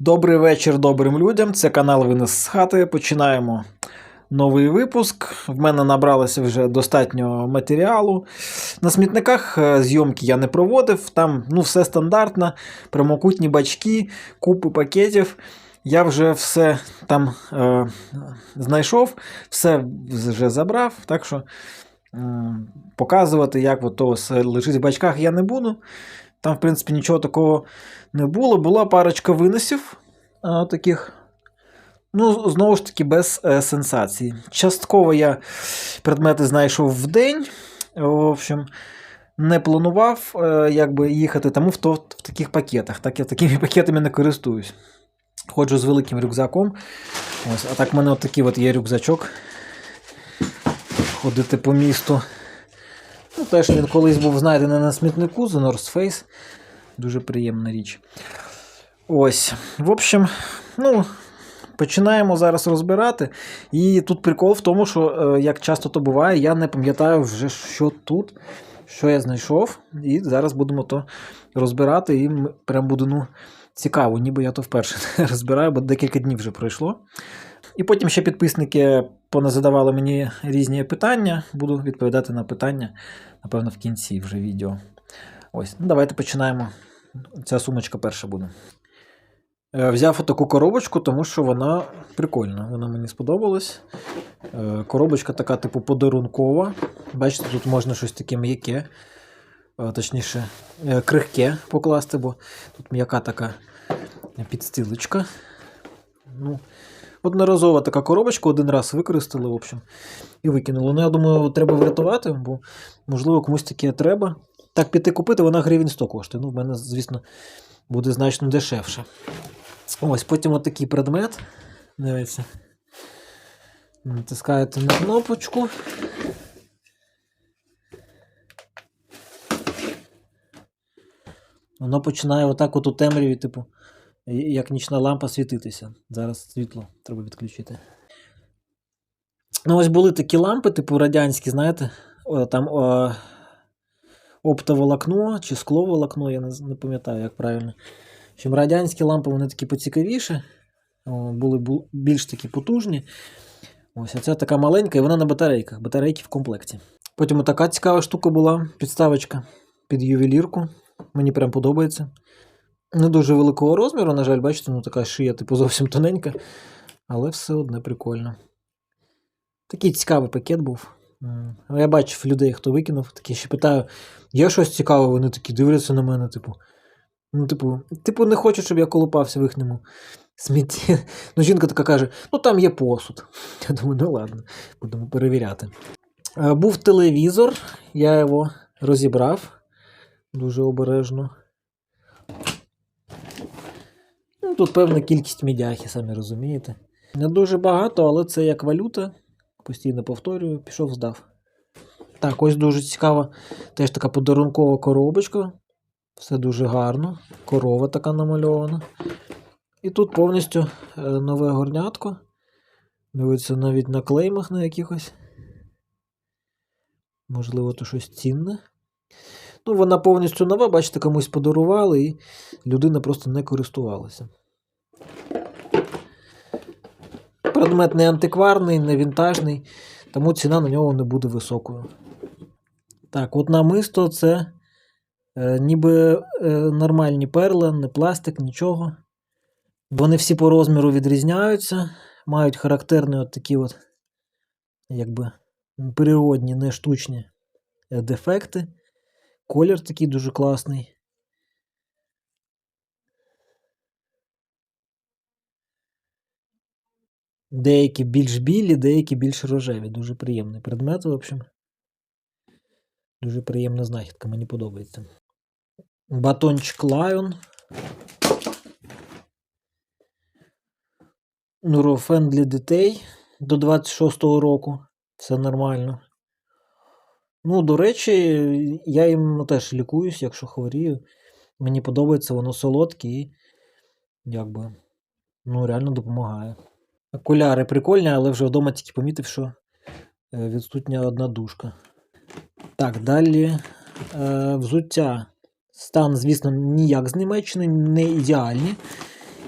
Добрий вечір добрим людям. Це канал Винес з хати. Починаємо новий випуск. В мене набралося вже достатньо матеріалу. На смітниках е, зйомки я не проводив. Там ну, все стандартно, прямокутні бачки, купи пакетів. Я вже все там е, знайшов, все вже забрав. Так що показувати, як от то все лежить в бачках, я не буду. Там, в принципі, нічого такого не було. Була парочка виносів а, таких. Ну, знову ж таки, без е, сенсацій. Частково я предмети знайшов в день. В общем, не планував е, якби, їхати, тому в, то, в таких пакетах. Так я такими пакетами не користуюсь. Ходжу з великим рюкзаком. Ось, а так в мене от такий от є рюкзачок. Ходити по місту. Ну, теж він колись був знайдений на смітнику The North Face. Дуже приємна річ. Ось. В общем, ну, починаємо зараз розбирати. І тут прикол в тому, що, е, як часто то буває, я не пам'ятаю вже, що тут, що я знайшов. І зараз будемо то розбирати. І прям буде ну, цікаво, ніби я то вперше розбираю, бо декілька днів вже пройшло. І потім ще підписники поназадавали мені різні питання. Буду відповідати на питання, напевно, в кінці вже відео. Ось, ну давайте починаємо. Ця сумочка перша буде. Е, Взяв таку коробочку, тому що вона прикольна. Вона мені сподобалась. Е, Коробочка така, типу, подарункова. Бачите, тут можна щось таке м'яке, е, точніше, крихке покласти, бо тут м'яка така підстилочка. Ну, одноразова така коробочка, один раз використали, в общем, і викинули. Ну, я думаю, треба врятувати, бо, можливо, комусь таке треба. Так піти купити, вона гривень 100 коштує. Ну, в мене, звісно, буде значно дешевше. Ось, потім отакий предмет. Дивіться. Натискаєте на кнопочку. Воно починає отак от у темряві, типу, як нічна лампа світитися. Зараз світло треба відключити. Ну, ось були такі лампи, типу радянські, знаєте, о, там о, оптоволокно чи скловолокно, я не, не пам'ятаю, як правильно. Чим радянські лампи вони такі поцікавіші, о, були бу- більш такі потужні. Ось, а ця така маленька, і вона на батарейках, батарейки в комплекті. Потім така цікава штука була, підставочка під ювелірку. Мені прям подобається. Не дуже великого розміру, на жаль, бачите, ну така шия, типу, зовсім тоненька, але все одне прикольно. Такий цікавий пакет був. Я бачив людей, хто викинув, такі ще питаю, є щось цікаве, вони такі дивляться на мене, типу. Ну, типу, типу, не хочуть, щоб я колупався в їхньому смітті. Ну, жінка така каже: ну там є посуд. Я думаю, ну ладно, будемо перевіряти. Е, Був телевізор, я його розібрав дуже обережно. Ну, тут певна кількість мідяхи, самі розумієте. Не дуже багато, але це як валюта. Постійно повторюю, пішов, здав. Так, ось дуже цікава, теж така подарункова коробочка. Все дуже гарно. Корова така намальована. І тут повністю е, нове горнятко. Дивиться навіть на клеймах на якихось. Можливо, то щось цінне. Ну, вона повністю нова, бачите, комусь подарували, і людина просто не користувалася. Предмет не антикварний, не вінтажний, тому ціна на нього не буде високою. Так, от намисто це е, ніби е, нормальні перли, не пластик, нічого. Вони всі по розміру відрізняються, мають характерні от такі от, якби природні, не штучні е, дефекти. Колір такий дуже класний. Деякі більш білі, деякі більш рожеві. Дуже приємний предмет, в общем. Дуже приємна знахідка, мені подобається. Батончик Lion. Neurofen для дітей до 26-го року. Все нормально. Ну, до речі, я їм теж лікуюсь, якщо хворію. Мені подобається, воно солодке і якби ну, реально допомагає. Окуляри прикольні, але вже вдома тільки помітив, що е, відсутня одна дужка. Так, далі е, взуття. Стан, звісно, ніяк з Німеччини, не ідеальні.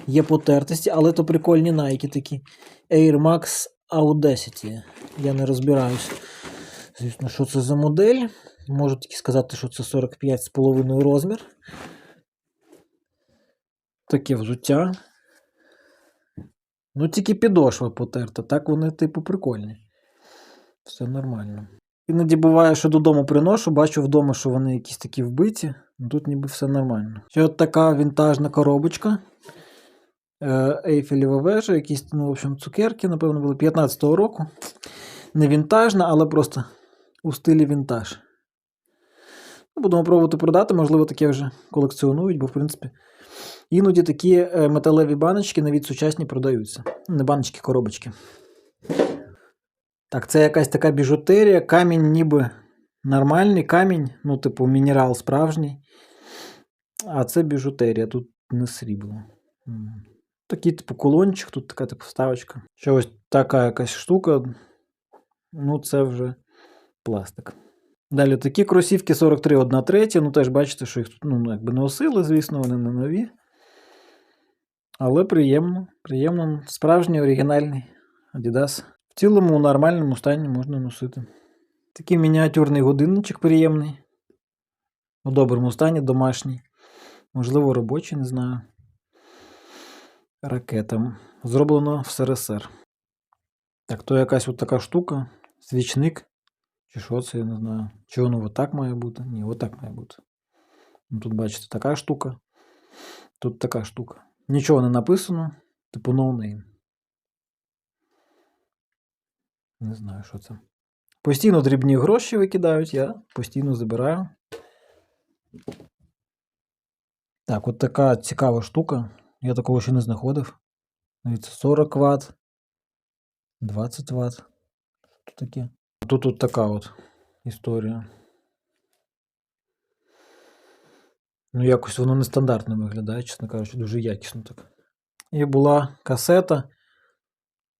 Є потертості, але то прикольні найки такі. Air Max Audacity. Я не розбираюсь. Звісно, що це за модель. Можу тільки сказати, що це 45,5 розмір. Таке взуття. Ну, тільки підошва потерта, так вони, типу, прикольні. Все нормально. Іноді буває, що додому приношу, бачу вдома, що вони якісь такі вбиті. Ну, Тут ніби все нормально. Ще от така вінтажна коробочка. Е, Ейфелєва вежа, якісь, ну, в общем, цукерки, напевно, були 15-го року. Не вінтажна, але просто у стилі вінтаж. Ну, Будемо пробувати продати, можливо, таке вже колекціонують, бо, в принципі, іноді такі е, металеві баночки навіть сучасні продаються. Не баночки, коробочки. Так, це якась така біжутерія, камінь ніби нормальний камінь, ну, типу, мінерал справжній. А це біжутерія, тут не срібло. Такий, типу, колончик, тут така типу вставочка. Ще ось така якась штука. Ну, це вже пластик. Далі такі кросівки 43 1 третя. Ну, теж бачите, що їх тут ну, якби не звісно, вони не нові. Але приємно, приємно. Справжній оригінальний Adidas. В цілому у нормальному стані можна носити. Такий мініатюрний годинничок приємний. У доброму стані, домашній. Можливо, робочий, не знаю. Ракета. Зроблено в СРСР. Так, то якась от така штука. Свічник. Чи що це, я не знаю. Чи воно отак має бути? Ні, отак має бути. Ну, Тут, бачите, така штука. Тут така штука. Нічого не написано. Типу ноунейм. Не знаю, що це. Постійно дрібні гроші викидають, я постійно забираю. Так, от така цікава штука. Я такого ще не знаходив. Дивіться, 40 Вт, 20 Вт. Тут таке. Тут от така от історія. Ну, якось воно нестандартно виглядає, чесно кажучи, дуже якісно так. І була касета.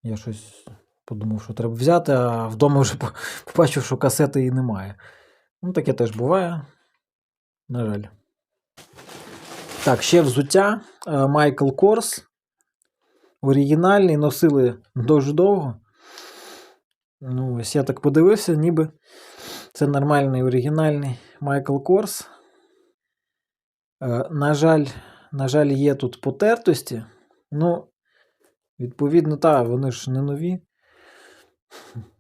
Я щось подумав, що треба взяти, а вдома вже побачив, що касети і немає. Ну, таке теж буває. На жаль. Так, ще взуття. Е, Майкл Корс. Оригінальний, носили дуже довго. Ну, ось я так подивився, ніби це нормальний оригінальний Майкл Корс. Е, на жаль, на жаль, є тут потертості. Ну, відповідно, так, вони ж не нові.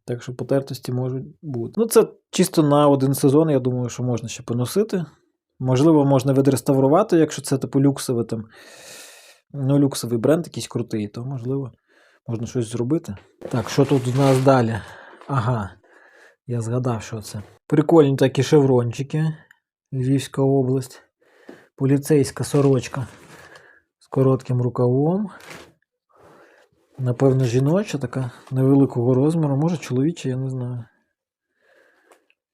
Так що потертості можуть бути. Ну, це чисто на один сезон, я думаю, що можна ще поносити. Можливо, можна відреставрувати, якщо це типу люксове там. Ну, люксовий бренд якийсь крутий, то можливо можна щось зробити. Так, що тут у нас далі? Ага, я згадав, що це. Прикольні такі шеврончики. Львівська область. Поліцейська сорочка з коротким рукавом. Напевно, жіноча така невеликого розміру, може чоловіча, я не знаю.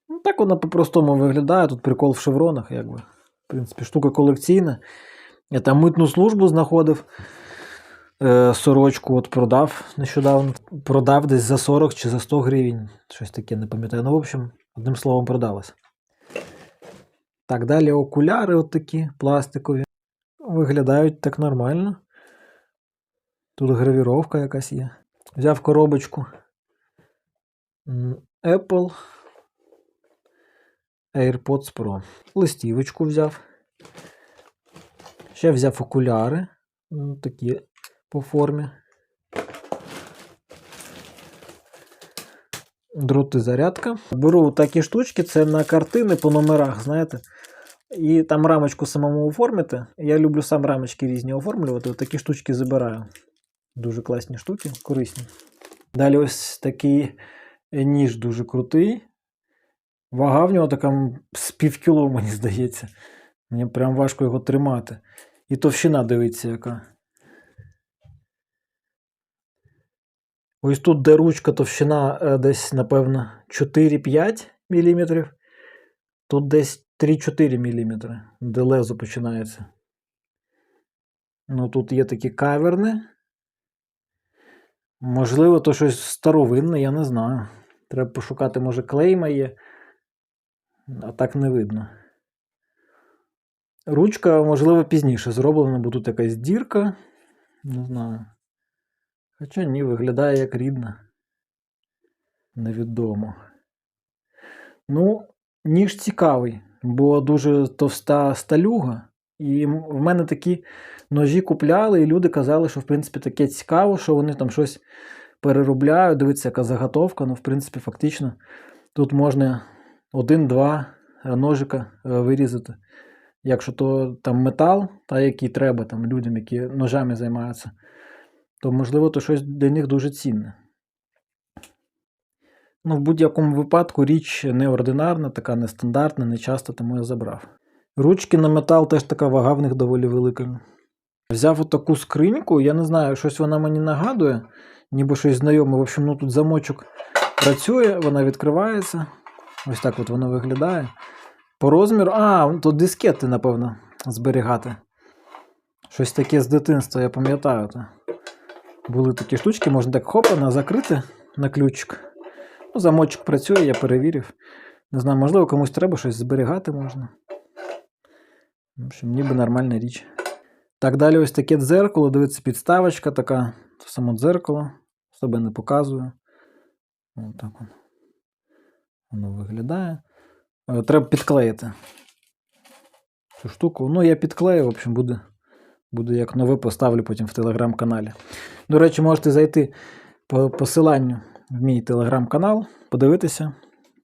Ну, так вона по-простому виглядає. Тут прикол в шевронах, якби. В принципі, штука колекційна. Я там митну службу знаходив. Е, сорочку от продав нещодавно. Продав десь за 40 чи за 100 гривень. Щось таке, не пам'ятаю. Ну, в общем, одним словом, продалось. Так, далі окуляри от такі пластикові. Виглядають так нормально. Тут гравіровка якась є. Взяв коробочку Apple AirPods Pro. Листівочку взяв. Ще взяв окуляри. Такі по формі. Дроти зарядка. Беру такі штучки, це на картини по номерах, знаєте. І там рамочку самому оформити. Я люблю сам рамочки різні оформлювати. От такі штучки забираю. Дуже класні штуки, корисні. Далі ось такий ніж дуже крутий. Вага в нього така з пів кіло, мені здається. Мені прям важко його тримати. І товщина дивиться, яка. Ось тут, де ручка, товщина е, десь, напевно, 4-5 мм. Тут десь 3-4 мм, де лезо починається. Ну, тут є такі каверни. Можливо, то щось старовинне, я не знаю. Треба пошукати, може, клейма є. А так не видно. Ручка, можливо, пізніше зроблена, бо тут якась дірка. Не знаю. Хоча ні, виглядає як рідна. Невідомо. Ну, ніж цікавий, бо дуже товста сталюга. І в мене такі ножі купляли, і люди казали, що в принципі таке цікаво, що вони там щось переробляють. Дивіться, яка заготовка. Ну, в принципі, фактично, тут можна один-два ножика е, вирізати. Якщо то там метал, та який треба там людям, які ножами займаються, то можливо то щось для них дуже цінне. Ну, в будь-якому випадку річ неординарна, така нестандартна, не часто тому я забрав. Ручки на метал теж така вага в них доволі велика. Взяв отаку скриньку, я не знаю, щось вона мені нагадує, ніби щось знайоме. В общем, ну тут замочок працює, вона відкривається. Ось так от воно виглядає. По розміру. А, то дискети, напевно, зберігати. Щось таке з дитинства, я пам'ятаю. Були такі штучки, можна так хопана закрити на ключик. Ну, замочок працює, я перевірив. Не знаю, можливо, комусь треба щось зберігати можна. В общем, ніби нормальна річ. Так, далі ось таке дзеркало, дивиться підставочка така, само дзеркало, себе не показую. Ось так воно. Воно виглядає. Е, Треба підклеїти цю штуку. Ну, я підклею, в общем, буде, буде як нове, поставлю потім в телеграм-каналі. До речі, можете зайти по посиланню в мій телеграм-канал, подивитися.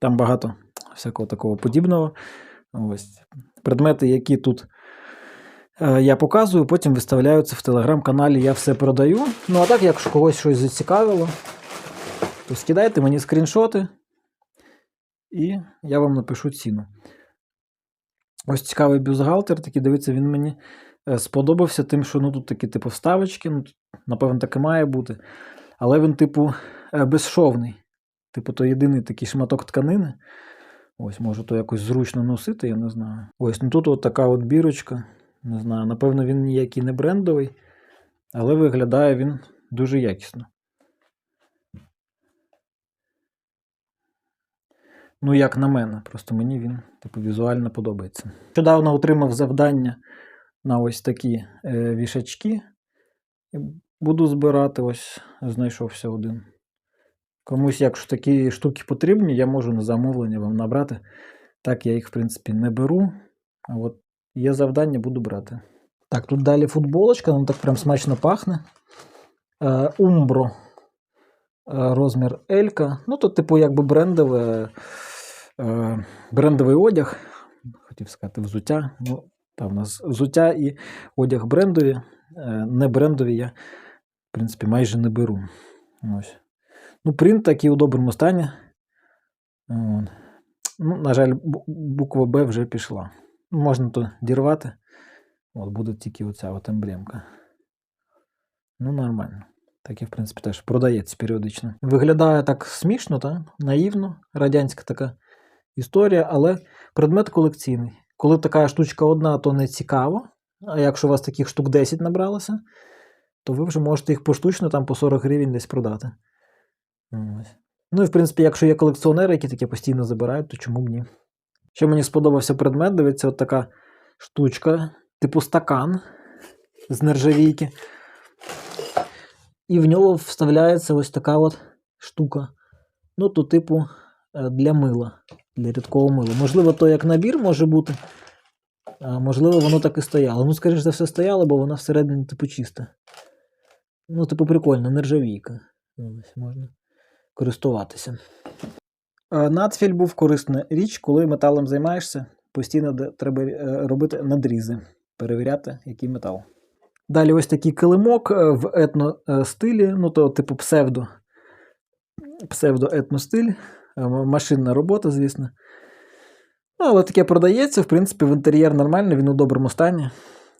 Там багато всякого такого подібного. Ось. Предмети, які тут е, я показую, потім виставляються в телеграм-каналі, я все продаю. Ну, а так, якщо когось щось зацікавило, то скидайте мені скріншоти, і я вам напишу ціну. Ось цікавий бюстгальтер, такий, дивіться, він мені сподобався тим, що ну, тут такі типу вставочки, ну, напевно, так і має бути. Але він, типу, е, безшовний. Типу, то єдиний такий шматок тканини. Ось, може, то якось зручно носити, я не знаю. Ось, ну тут от така от бірочка. Не знаю, напевно, він ніякий не брендовий, але виглядає він дуже якісно. Ну, як на мене, просто мені він типу, візуально подобається. Нещодавно отримав завдання на ось такі е, вішачки. Буду збирати, ось знайшовся один. Комусь, якщо такі штуки потрібні, я можу на замовлення вам набрати. Так, я їх, в принципі, не беру. А от є завдання, буду брати. Так, тут далі футболочка, ну так прям смачно пахне. Е, Умбро. Е, розмір L. Ну, то, типу, якби брендове, брендовий одяг. Хотів сказати, взуття. Ну, та в нас взуття і одяг брендові. Е, не брендові я, в принципі, майже не беру. Ось. Ну, принт такий у доброму стані. От. Ну, на жаль, буква Б вже пішла. Можна то дірвати. От буде тільки оця от емблемка. Ну, нормально. Таке, в принципі, теж продається періодично. Виглядає так смішно, та? наївно, радянська така історія, але предмет колекційний. Коли така штучка одна, то не цікаво. А якщо у вас таких штук 10 набралося, то ви вже можете їх поштучно там по 40 гривень десь продати. Ну і в принципі, якщо є колекціонери, які таке постійно забирають, то чому б ні? Ще мені сподобався предмет, дивіться, от така штучка, типу стакан з нержавійки. І в нього вставляється ось така от штука. Ну, то, типу, е, для мила, для рідкого мила. Можливо, то як набір може бути, а можливо, воно так і стояло. Ну, скоріш за все, стояло, бо вона всередині, типу, чиста. Ну, типу, прикольно, нержавійка. Ось можна користуватися. Е, Нацфіль був корисна річ, коли металом займаєшся, постійно треба е, робити надрізи, перевіряти, який метал. Далі ось такий килимок е, в етно-стилі, ну то типу псевдо, псевдо-етностиль, машинна робота, звісно. Ну, але таке продається, в принципі, в інтер'єр нормально, він у доброму стані.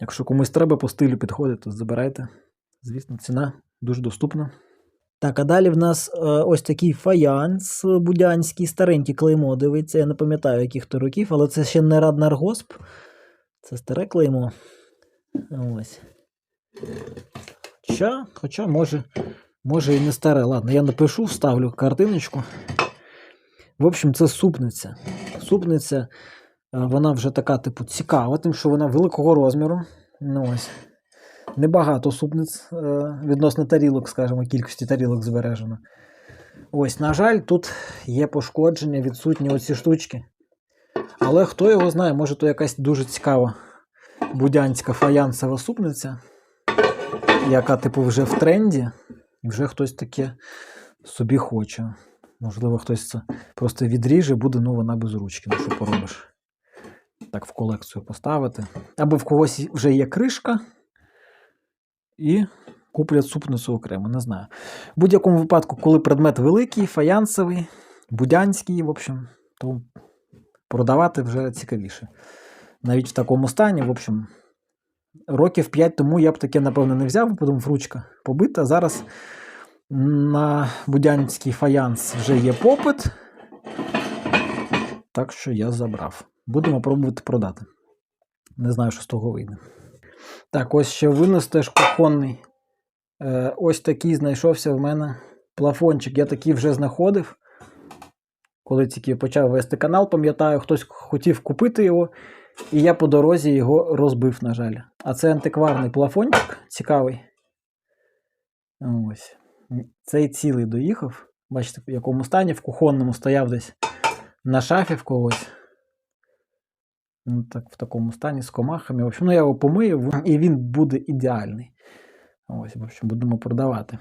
Якщо комусь треба по стилю підходить, то забирайте. Звісно, ціна дуже доступна. Так, а далі в нас е, ось такий фаянс будянський, старенький клеймо. Дивиться, я не пам'ятаю, яких то років, але це ще не Раднаргосп. Це старе клеймо. Ось. Хоча, хоча може, може і не старе. Ладно, я напишу, вставлю картиночку. В общем, це супниця. Супниця, е, вона вже така, типу, цікава, тим, що вона великого розміру. Ну, ось. Небагато супниць е, відносно тарілок, скажімо, кількості тарілок збережено. Ось, на жаль, тут є пошкодження, відсутні оці штучки. Але хто його знає, може то якась дуже цікава будянська фаянсова супниця, яка, типу, вже в тренді, і вже хтось таке собі хоче. Можливо, хтось це просто відріже, буде ну, вона без ручки. Ну, що поробиш? Так, в колекцію поставити. Або в когось вже є кришка, і куплять супницю окремо, не знаю. В будь-якому випадку, коли предмет великий, фаянсовий, будянський, в общем, то продавати вже цікавіше. Навіть в такому стані, в общем, років 5 тому я б таке, напевно, не взяв, бо думав, ручка побита. Зараз на будянський фаянс вже є попит. Так що я забрав. Будемо пробувати продати. Не знаю, що з того вийде. Так, ось ще винос теж кухонний. Е, ось такий знайшовся в мене плафончик. Я такий вже знаходив. Коли тільки почав вести канал, пам'ятаю, хтось хотів купити його, і я по дорозі його розбив, на жаль. А це антикварний плафончик цікавий. Ось. Цей цілий доїхав. Бачите, в якому стані, в кухонному стояв десь на шафі в когось. Ну, так, в такому стані з комахами. В общем, ну я його помию, і він буде ідеальний. Ось, в общем, будемо продавати.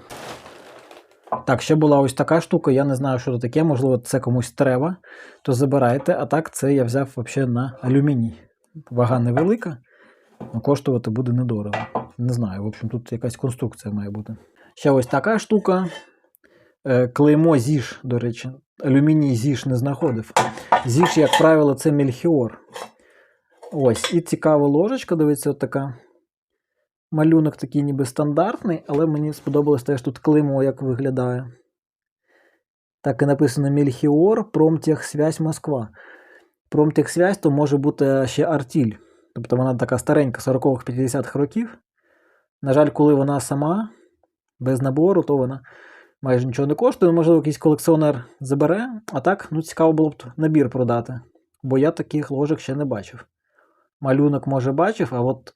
Так, ще була ось така штука, я не знаю, що це таке, можливо, це комусь треба, то забирайте. А так, це я взяв взагалі на алюміній. Вага невелика, але коштувати буде недорого. Не знаю, в общем, тут якась конструкція має бути. Ще ось така штука. Е, Клеймо ЗІЖ, до речі. Алюміній ЗІЖ не знаходив. ЗІЖ, як правило, це мельхіор. Ось, і цікава ложечка, дивіться, от така. Малюнок такий ніби стандартний, але мені сподобалось теж тут клеймо, як виглядає. Так і написано Мельхіор, Промтехсвязь Москва. Промтехсвязь то може бути ще артіль. Тобто вона така старенька 40-50-х років. На жаль, коли вона сама, без набору, то вона майже нічого не коштує. Можливо, якийсь колекціонер забере. А так, ну, цікаво було б набір продати. Бо я таких ложок ще не бачив. Малюнок, може, бачив, а от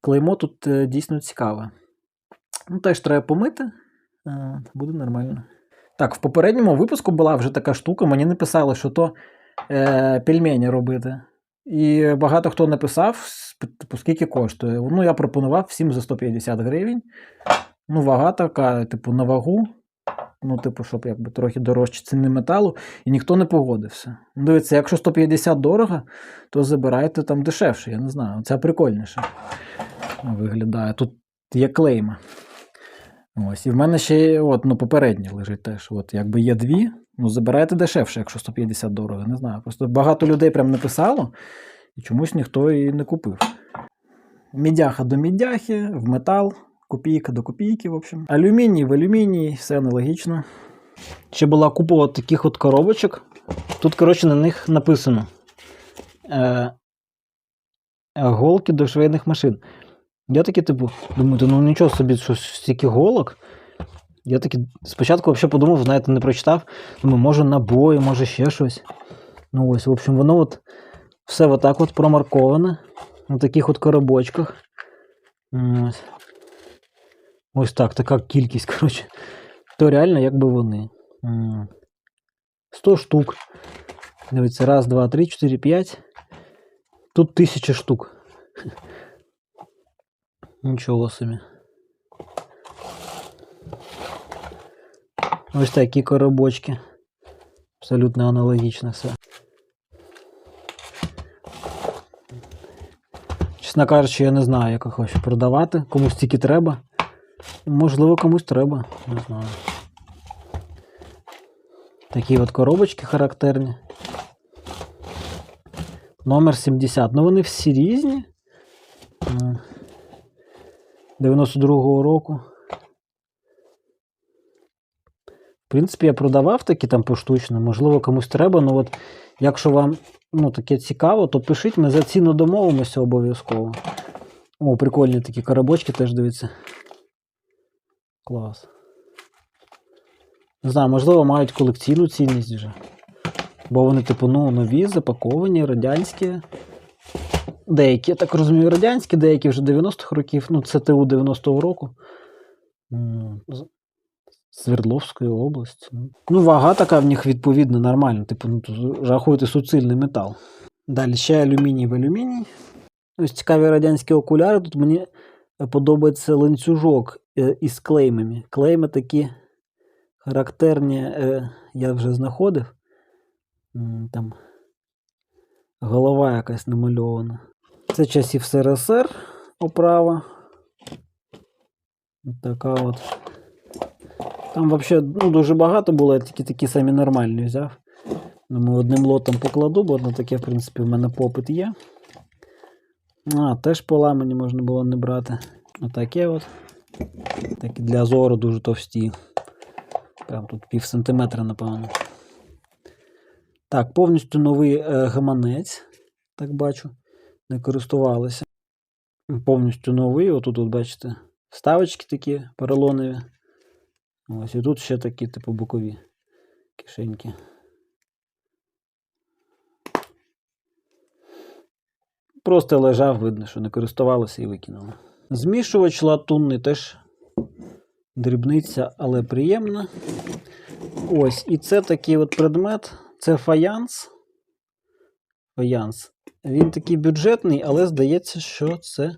клеймо тут е, дійсно цікаве. Ну, теж треба помити, е, буде нормально. Так, в попередньому випуску була вже така штука. Мені написали, що то е, пельмені робити. І багато хто написав, скільки коштує. Ну, я пропонував всім за 150 гривень. Ну, вага така, типу, на вагу. Ну, типу, щоб якби трохи дорожче ціни металу, і ніхто не погодився. Ну, Дивіться, якщо 150 дорого, то забирайте там дешевше, я не знаю. Це прикольніше виглядає. Тут є клейма. Ось. І в мене ще от, ну, попередні лежить теж. От, якби є дві, ну забирайте дешевше, якщо 150 дорого. Не знаю. Просто багато людей прям написало, і чомусь ніхто її не купив. Мідяха до мідяхи, в метал, копійка до копійки, в общем. Алюміній в алюміній, все аналогічно. Ще була купа от таких от коробочок. Тут, коротше, на них написано. Е, голки до швейних машин. Я таки, типу, думаю, ну нічого собі, що стільки голок. Я таки спочатку взагалі подумав, знаєте, не прочитав. Думаю, може набої, може ще щось. Ну ось, в общем, воно от все отак от промарковане. На таких от коробочках. Ось. Ось так, така кількість, коротше. То реально, якби вони. 100 штук. Дивіться, раз, два, три, чотири, п'ять. Тут тисяча штук. Нічого собі. Ось такі коробочки. Абсолютно аналогічно все. Чесно кажучи, я не знаю, як їх хочу продавати. Комусь тільки треба. Можливо, комусь треба. Не знаю. Такі от коробочки характерні. Номер 70. Ну вони всі різні. 92-го року. В принципі, я продавав такі там поштучно, можливо, комусь треба. Ну от, якщо вам ну, таке цікаво, то пишіть, ми за ціну домовимося обов'язково. О, прикольні такі коробочки теж дивіться. Клас. Не знаю, можливо, мають колекційну цінність вже. Бо вони, типу, ну, нові, запаковані, радянські. деякі, я так розумію, радянські, деякі вже 90-х років, ну, це ТУ 90-го року. Свердловської області. Ну, вага така в них відповідно нормальна. Типу, ну, рахуйте суцільний метал. Далі ще алюміній в алюміній. Ось цікаві радянські окуляри. Тут мені подобається ланцюжок е, із клеймами. Клейми такі характерні, е, я вже знаходив. Там голова якась намальована. Це часів СРСР оправа. Така от. Там взагалі ну, дуже багато було, я тільки такі самі нормальні взяв. Думаю, одним лотом покладу, бо одне таке, в принципі, в мене попит є. А, теж поламані можна було не брати. Отаке от. Такі для зору дуже товсті. Прям тут пів сантиметра, напевно. Так, повністю новий е, гаманець. Так бачу. Не користувалися. Повністю новий. Отут, от, бачите, вставочки такі поролонові. Ось і тут ще такі, типу, бокові кишеньки. Просто лежав, видно, що не користувалися і викинули. Змішувач латунний теж дрібниця, але приємна. Ось, і це такий от предмет. Це фаянс. Фаянс. Він такий бюджетний, але здається, що це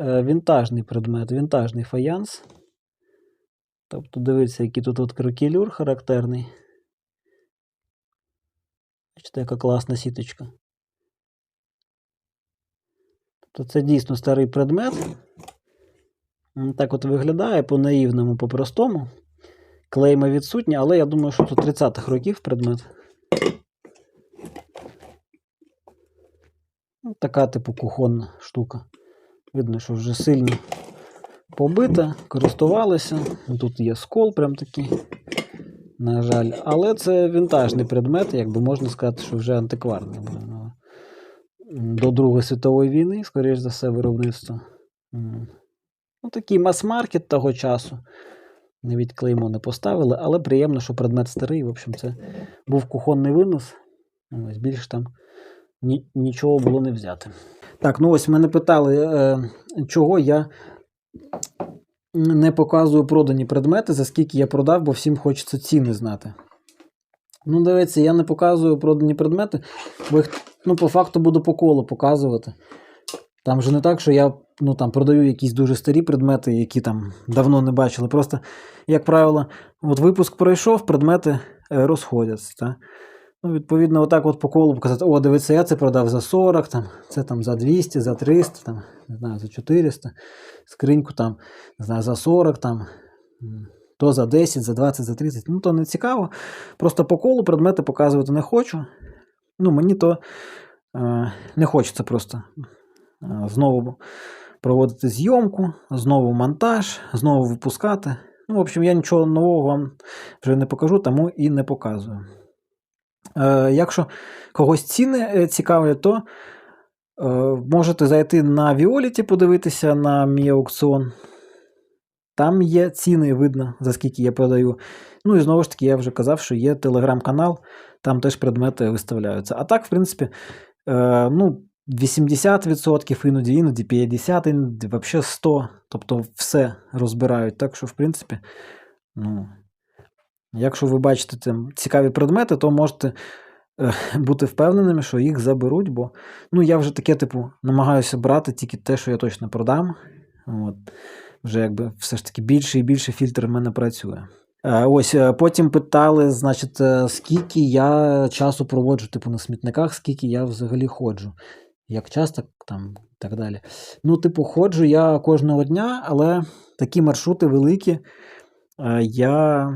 е, вінтажний предмет, вінтажний фаянс. Тобто, дивіться, який тут от кракелюр характерний. Бачите, яка класна сіточка. Тобто це дійсно старий предмет. Так от виглядає по-наївному, по-простому. Клейми відсутні, але я думаю, що тут 30-х років предмет. Ну, Така, типу, кухонна штука. Видно, що вже сильно побита, користувалися. Тут є скол, прям такий. На жаль. Але це вінтажний предмет, якби можна сказати, що вже антикварний. До Другої світової війни, скоріш за все, виробництво. Ну, такий мас-маркет того часу. Навіть клеймо не поставили, але приємно, що предмет старий. В общем, це був кухонний винос. Ось більше там ні, нічого було не взяти. Так, ну ось мене питали, е, чого я не показую продані предмети, за скільки я продав, бо всім хочеться ціни знати. Ну, дивіться, я не показую продані предмети, бо їх ну, по факту буду по колу показувати. Там же не так, що я ну, там, продаю якісь дуже старі предмети, які там давно не бачили. Просто, як правило, от випуск пройшов, предмети е, розходяться. Та? Ну, відповідно, отак от по колу показати, о, дивіться, я це продав за 40, там, це там за 200, за 300, там, не знаю, за 400, скриньку там, не знаю, за 40, там, то за 10, за 20, за 30. Ну, то не цікаво. Просто по колу предмети показувати не хочу. Ну, мені то е, не хочеться просто е, знову проводити зйомку, знову монтаж, знову випускати. Ну, в общем, я нічого нового вам вже не покажу, тому і не показую. Е, якщо когось ціни е, цікавлять, то е, можете зайти на Violet, подивитися на мій аукціон. Там є ціни, видно, за скільки я продаю. Ну і знову ж таки, я вже казав, що є телеграм-канал, там теж предмети виставляються. А так, в принципі, е, ну, 80%, іноді, іноді 50%, іноді взагалі 100%. Тобто все розбирають. Так що, в принципі, ну, якщо ви бачите там цікаві предмети, то можете е, бути впевненими, що їх заберуть, бо ну, я вже таке, типу, намагаюся брати тільки те, що я точно продам. От. Вже якби все ж таки більше і більше фільтр в мене працює. Е, Ось е, потім питали, значить, е, скільки я часу проводжу, типу, на смітниках, скільки я взагалі ходжу. Як часто там і так далі. Ну, типу, ходжу я кожного дня, але такі маршрути великі. Я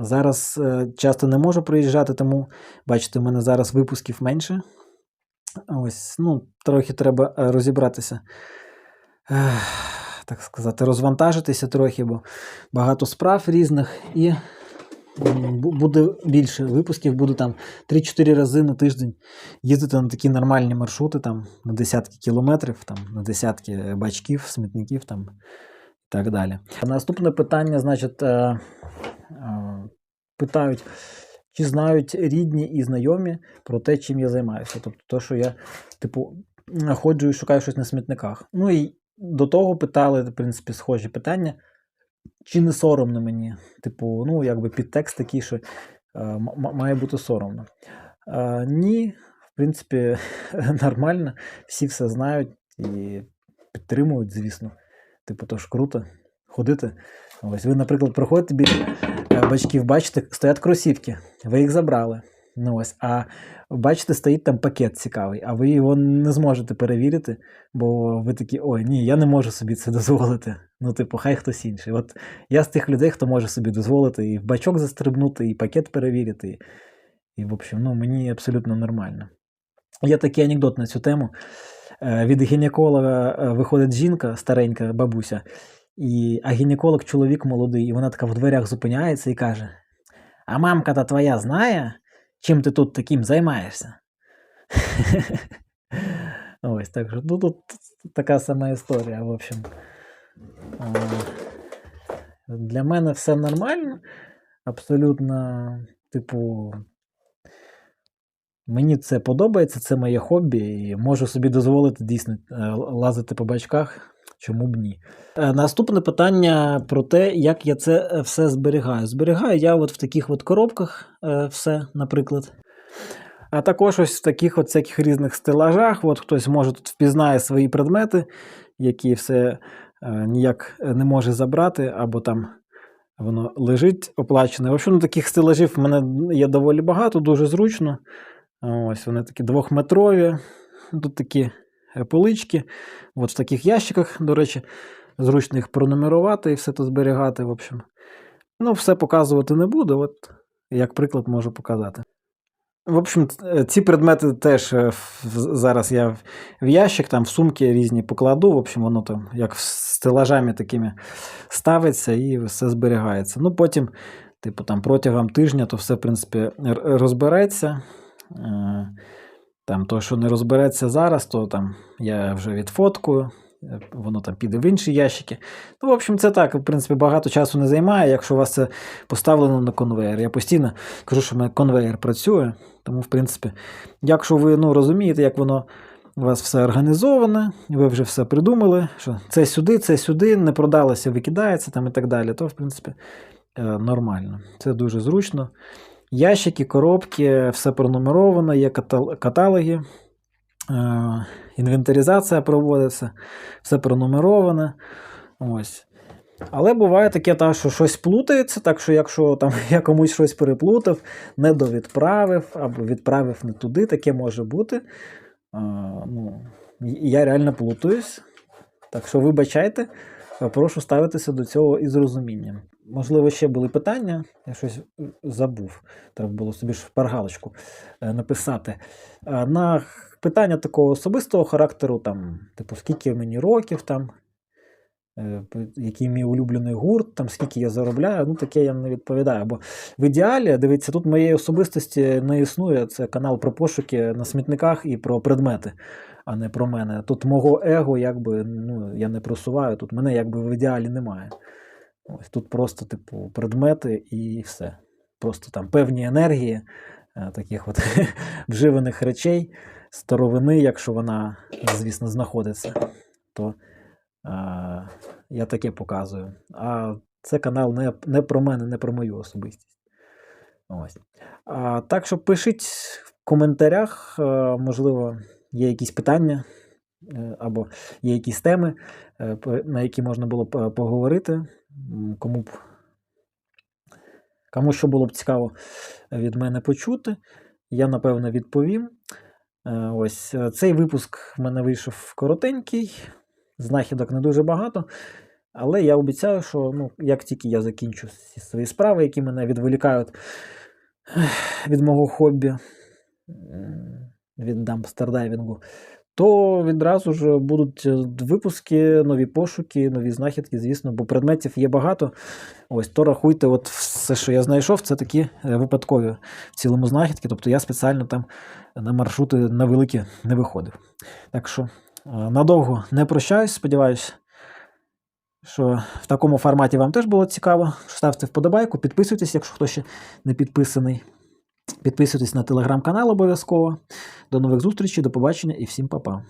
зараз часто не можу приїжджати, тому бачите, в мене зараз випусків менше. Ось, ну, трохи треба розібратися. Так сказати, розвантажитися трохи, бо багато справ різних і буде більше випусків, буду там 3-4 рази на тиждень їздити на такі нормальні маршрути, там на десятки кілометрів, там на десятки бачків, смітників там і так далі. Наступне питання, значить, е, е, питають, чи знають рідні і знайомі про те, чим я займаюся. Тобто, то, що я, типу, ходжу і шукаю щось на смітниках. Ну і до того питали, в принципі, схожі питання. Чи не соромно мені? Типу, ну, якби підтекст такий, що е, має бути соромно. Е, ні, в принципі, нормально, всі все знають і підтримують, звісно. Типу, то ж круто ходити. Ось ви, наприклад, проходите біля е, бачків, бачите, стоять кросівки, ви їх забрали. Ну ось, а бачите, стоїть там пакет цікавий, а ви його не зможете перевірити, бо ви такі, ой, ні, я не можу собі це дозволити. Ну, типу, хай хтось інший. От я з тих людей, хто може собі дозволити і в бачок застрибнути, і пакет перевірити. І, і в общем, ну, мені абсолютно нормально. Є такий анекдот на цю тему. Е, Від гінеколога е, виходить жінка, старенька бабуся, і, а гінеколог чоловік молодий, і вона така в дверях зупиняється і каже: А мамка-то твоя знає, чим ти тут таким займаєшся? Ось так що ну, тут така сама історія, в общем. Для мене все нормально. Абсолютно, типу, мені це подобається, це моє хобі, і можу собі дозволити дійсно е, лазити по бачках. Чому б ні? Е, Наступне питання про те, як я це е, все зберігаю. Зберігаю я от в таких от коробках е, все, наприклад. А також ось в таких от всяких різних стелажах. От хтось може тут впізнає свої предмети, які все ніяк не може забрати, або там воно лежить оплачене. В общем, ну, таких стелажів в мене є доволі багато, дуже зручно. Ось вони такі двохметрові. Тут такі полички. От в таких ящиках, до речі, зручно їх пронумерувати і все то зберігати. В общем. Ну, все показувати не буду, от як приклад можу показати. В общем, е, ці предмети теж е, зараз я в- ящик, там в сумки різні покладу. В общем, воно там як стелажами такими ставиться і все зберігається. Ну, потім, типу, там протягом тижня то все, в принципі, розбереться. Там то, що не розбереться зараз, то там я вже відфоткую, е, воно там піде в інші ящики. Ну, в общем, це так, в принципі, багато часу не займає, якщо у вас це поставлено на конвейер. Я постійно кажу, що мене конвейер працює, тому, в принципі, якщо ви ну, розумієте, як воно у вас все організоване, ви вже все придумали, що це сюди, це сюди, не продалося, викидається там і так далі, то, в принципі, е, нормально. Це дуже зручно. Ящики, коробки, все пронумеровано, є каталоги, е, інвентаризація проводиться, все пронумероване. Ось. Але буває таке, та, що щось плутається, так що якщо там я комусь щось переплутав, не довідправив або відправив не туди, таке може бути. А, ну, я реально плутаюсь. Так що вибачайте, прошу ставитися до цього із розумінням. Можливо, ще були питання, я щось забув. Треба було собі ж шпаргалочку е, написати. Е, На питання такого особистого характеру, там, типу, скільки мені років, там, е, який мій улюблений гурт, там, скільки я заробляю, ну таке я не відповідаю. Бо в ідеалі, дивіться, тут моєї особистості не існує. Це канал про пошуки на смітниках і про предмети, а не про мене. Тут мого его, якби, ну, я не просуваю, тут мене якби в ідеалі немає. Ось тут просто, типу, предмети і все. Просто там певні енергії, е, таких от вживаних речей, старовини, якщо вона, звісно, знаходиться, то е, я таке показую. А це канал не, не про мене, не про мою особистість. Ось. А, так що пишіть в коментарях, е, можливо, є якісь питання е, або є якісь теми, е, на які можна було поговорити. Кому б кому що було б цікаво від мене почути, я напевно відповім. Е, Ось е, цей випуск в мене вийшов коротенький, знахідок не дуже багато. Але я обіцяю, що ну, як тільки я закінчу всі свої справи, які мене відволікають від мого хобі, від дампстердайвінгу, то відразу ж будуть е, випуски, нові пошуки, нові знахідки, звісно, бо предметів є багато. Ось, то рахуйте, от все, що я знайшов, це такі е, випадкові в цілому знахідки. Тобто я спеціально там на маршрути на великі не виходив. Так що е, надовго не прощаюсь, сподіваюсь, що в такому форматі вам теж було цікаво. Ставте вподобайку, підписуйтесь, якщо хто ще не підписаний. Підписуйтесь на телеграм-канал обов'язково. До нових зустрічей, до побачення і всім па-па.